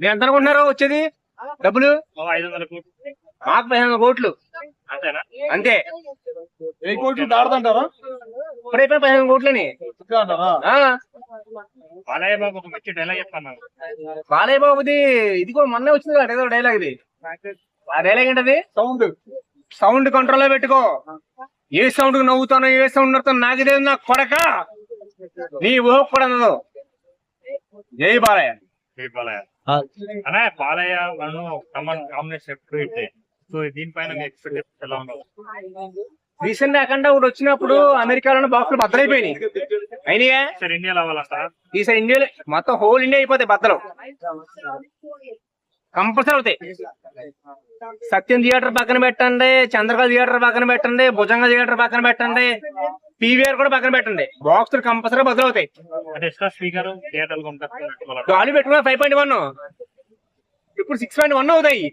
మీరు ఎంత అనుకుంటున్నారు వచ్చేది? డబ్బులు? ఓ మాకు పదిహేను వందల కోట్లు. అంతేనా? అంతే. వెయ్యి కోట్లు దాడదంటారా ఇప్పుడైపోయిన పదిహేను కోట్లని. ఇంకా అంటారా? ఆ, బాలయ్య బాబు ఒక మంచి డైలాగ్ చెప్తాను బాలయ్య బాబుది ఇదిగో మొన్నే వచ్చింది కదా ఏదో డైలాగ్ ఇది. ఆ డైలాగ్ ఏంటది? సౌండ్ సౌండ్ కంట్రోల్లో పెట్టుకో. ఏ సౌండ్ నవ్వుతానో ఏ సౌండ్ నవ్వుతానో నాకు ఇదే నా కొడక. నీ ఊహ కూడా జై బాలయ్య. అనే బాలయ్య. కమన్ కాంబినేషన్ ఎప్పుడు ఇట్టే సో దీనిపైన ఎలా ఉండదు రీసెంట్ అఖండ ఒకటి వచ్చినప్పుడు అమెరికాలో బాక్సులు బద్దలైపోయినాయి. అయినాయా? సార్ ఇండియాలో అవ్వాలంటారా ఈసారి ఇండియాలో మొత్తం హోల్ ఇండియా అయిపోతాయి బద్దలు. కంపల్సరీ అవుతాయి. సత్యం థియేటర్ పక్కన పెట్టండి చంద్రకళ థియేటర్ పక్కన పెట్టండి భుజంగ థియేటర్ పక్కన పెట్టండి. పీవీఆర్ కూడా పక్కన పెట్టండి. బాక్సులు కంపల్సరీ కొంటారు. గాలి పెట్టుకున్న ఫైవ్ పాయింట్ వన్ ఇప్పుడు సిక్స్ పాయింట్ వన్ అవుతాయి.